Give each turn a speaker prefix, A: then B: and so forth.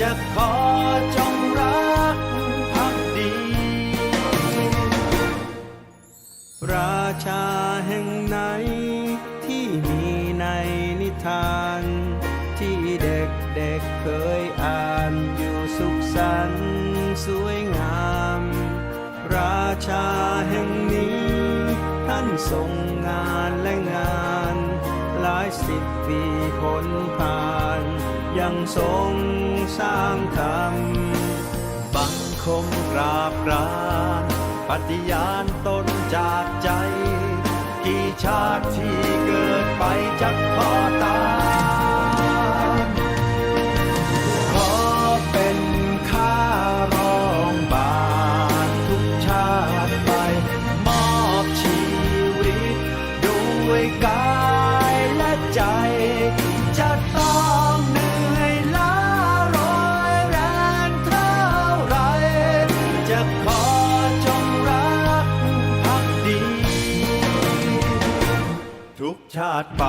A: จะขอจงรักพักดี ราชาแห่งไหนที่มีในนิทาน ที่เด็กเด็กๆเคยอ่านอยู่สุขสันต์สวยงาม ราชาแห่งนี้ ท่านทรงงานและงาน หลายสิบปีพ้นผ่าน ยังทรงสร้างธรรมบังคมกราบกรานปฏิญาณตนจากใจ กี่ชาติที่เกิดไปจักทอด ทุกชาติไป